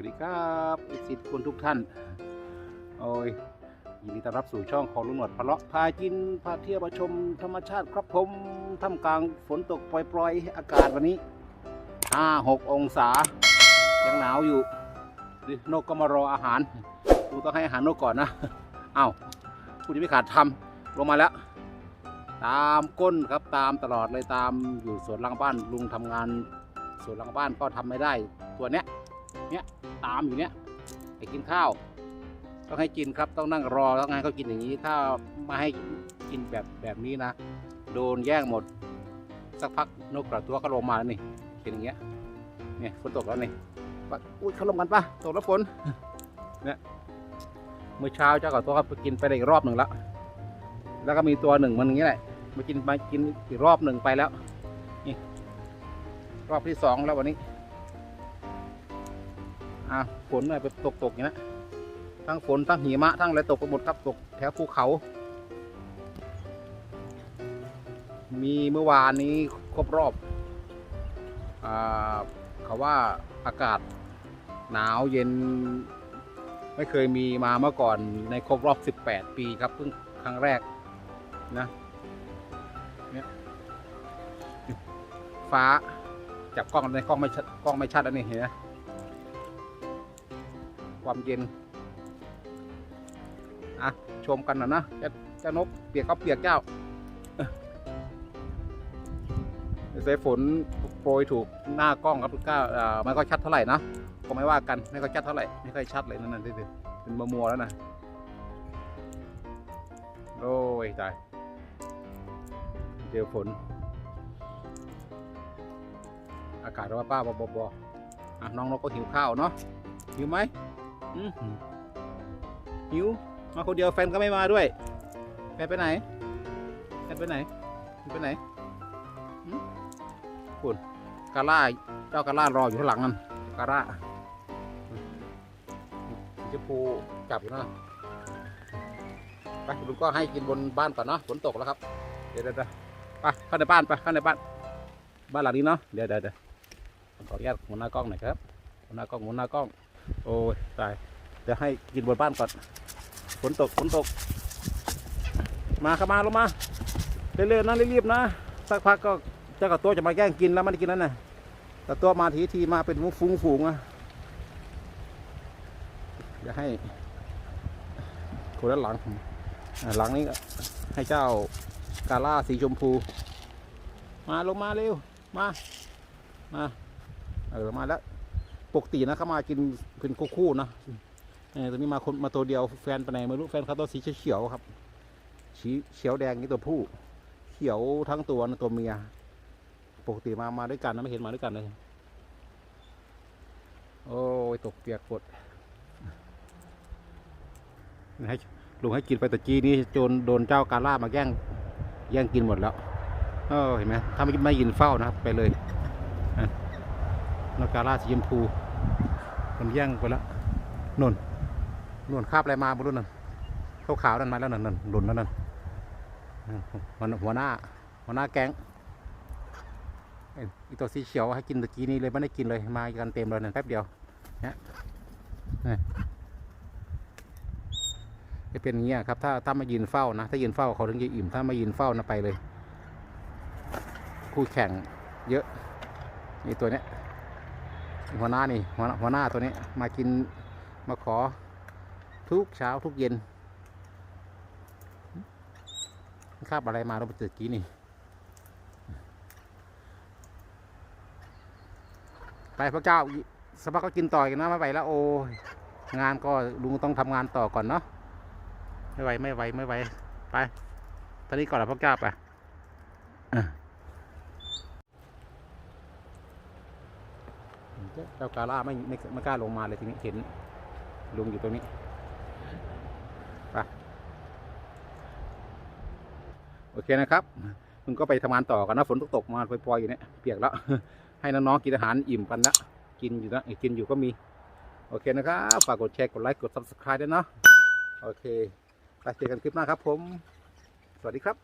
วัสดีครับสิทธิ์คุณทุกท่าน โอ้ยยินดีต้อนรับสู่ช่องของลุงหนวดพะเลาะพากินพาเที่ยวมาชมธรรมชาติครับผมท่ามกลางฝนตกปล่อยๆ อากาศวันนี้ 5-6 องศา ยังหนาวอยู่นกก็มารออาหารกูต้องให้อาหารนกก่อนนะเอ้าวกูจะไม่ขาดทำลงมาแล้ว ตามก้นครับตามตลอดเลยตามอยู่สวนหลังบ้านลุงทำงานสวนหลังบ้านก็ทำไม่ได้ ตัวเนี้ย เนี้ยตามอยู่เนี้ยไปกินข้าว ต้องให้กินครับต้องนั่งรอต้องให้เขากินอย่างนี้ ถ้าไม่ให้กินแบบแบบนี้นะ โดนแย่งหมด สักพักนกกระตัวก็ลงมาแล้วนี่เป็นอย่างเงี้ยเนี่ยฝนตกแล้วนี่ปอุ้ยเขาลงกันปะตกแล้วฝนเนี่ยเมื่อเช้าเจ้ากระตัวก็ไปกินไปได้อีกรอบหนึ่งแล้วแล้วก็มีตัวหนึ่งมันอย่างนี้แหละมากินมากินอีกรอบหนึ่งไปแล้วนี่รอบที่สองแล้ววันนี้ อะฝนเนี่ยไปตกตกอย่างนี้ทั้งฝนทั้งหิมะทั้งอะไรตกไปหมดครับตกแถวภูเขา มีเมื่อวานนี้ครบรอบอ่าเขาว่าอากาศหนาวเย็น ไม่เคยมีมาเมื่อก่อนในครบรอบ 18 ปีครับเพิ่งครั้งแรกนะเนี่ยฟ้าจับกล้องในกล้องไม่ชัดกล้องไม่ชัดอันนี้เห็นไหม ความเย็นอะชมกันน่อยนะเจ้าเจ้านกเปียกก็เปียกเจ้าสายฝนโปรยถูกหน้ากล้องครับก็อ่าไม่ค่อยชัดเท่าไหร่นะก็ไม่ว่ากันไม่ค่อยชัดเท่าไหร่ไม่ค่อยชัดเลยนั่นนั่นดิเป็นมัวมัวแล้วนะโอ้ยตายเจอฝนอากาศร้อนป้าบอบออะน้องนกก็หิวข้าวเนาะหิวไหม หิว มาคนเดียวแฟนก็ไม่มาด้วย แฟนไปไหน แฟนไปไหน ไปไหนคุณกาล่าเจ้ากาล่ารออยู่ข้างหลังนั่นกาล่าจะพูจับอยู่นะไปลุงก็ให้กินบนบ้านก่อนเนาะฝนตกแล้วครับ เดี๋ยวเดี๋ยวเดี๋ยวไปเข้าในบ้านไปเข้าในบ้าน บ้านหลังนี้เนาะเดี๋ยวเดี๋ยวเดี๋ยวขออนุญาตหมุนหน้ากล้องหน่อยครับหมุนหน้ากล้องหมุนหน้ากล้อง โอ้ยตายเดี๋ยวให้กินบนบ้านก่อนฝนตกฝนตก มาขามาลงมาเร็วๆนะรีบๆนะสักพักก็เจ้ากับตัวจะมาแย่งกินแล้วไม่ได้กินแล้วนะแต่ตัวมาทีทีมาเป็นฟุ้งฝูงๆอะเดี๋ยวให้คนด้านหลังหลังนี้ก็ให้เจ้ากาล่าสีชมพู มาลงมาเร็วมามาเออมาแล้ว ปกตินะเขามากินเป็นคู่ๆนะเออตัวนี้มาคนมาตัวเดียวแฟนไปไหนไม่รู้แฟนเขาตัวสีเขียวครับสีเขียวแดงนี่ตัวผู้ เขียวทั้งตัวนะตัวเมีย ปกติมามาด้วยกันนะไม่เห็นมาด้วยกันเลย โอ้ยตกเปียกฝนให้ลุงให้กินไปตะกี้นี้จนโดนเจ้ากาล่ามาแย่งแย่งกินหมดแล้วเออเห็นไหมถ้าไม่ไม่ยินเฝ้านะครับไปเลยนกกาล่าสีชมพู มันแย่งไปแล้วนุ่นนุ่นคาบอะไรมาบนรุ่นนั่นขาวขาวนั่นมาแล้วนั่นนั่นหล่นแล้วนั่นอะหัวหน้าหัวหน้า หัวหน้าแก๊งไอตัวสีเขียวให้กินตะกี้นี้เลยไม่ได้กินเลยมากันเต็มเลยนั่นแป๊บเดียวเนี่ยนี่จะเป็นอย่างเงี้ยครับ ถ้าถ้ามายืนเฝ้านะ ถ้ายืนเฝ้าเขาถึงจะอิ่ม ถ้ามายืนเฝ้านะไปเลย คู่แข่งเยอะนี่ตัวเนี้ย หัวหน้านี่หัวหัวหน้าตัวนี้มากินมาขอทุกเช้าทุกเย็นคาบอะไรมาเราไปเจอกี้นี่ ไปพระเจ้าสภาก็กินต่อกันนะไม่ไหวแล้วโอ้งานก็ลุงต้องทำงานต่อก่อนเนาะไม่ไหวไม่ไหวไม่ไหวไปตอนนี้ก่อนละพระเจ้าไป เจ้ากาล่าไม่ไม่ไม่กล้าลงมาเลยทีนี้เห็นลุงอยู่ตรงนี้ไปโอเคนะครับลุงก็ไปทำงานต่อกันนะฝนตกตกมาปล่อยๆอยู่เนี่ยเปียกแล้ว ให้น้องๆกินอาหารอิ่มกันละกินอยู่นะกินอยู่ก็มี โอเคนะครับฝากกดแชร์กดไลค์กด subscribe ด้วยนะโอเคไปเจอกันคลิปหน้าครับผม สวัสดีครับ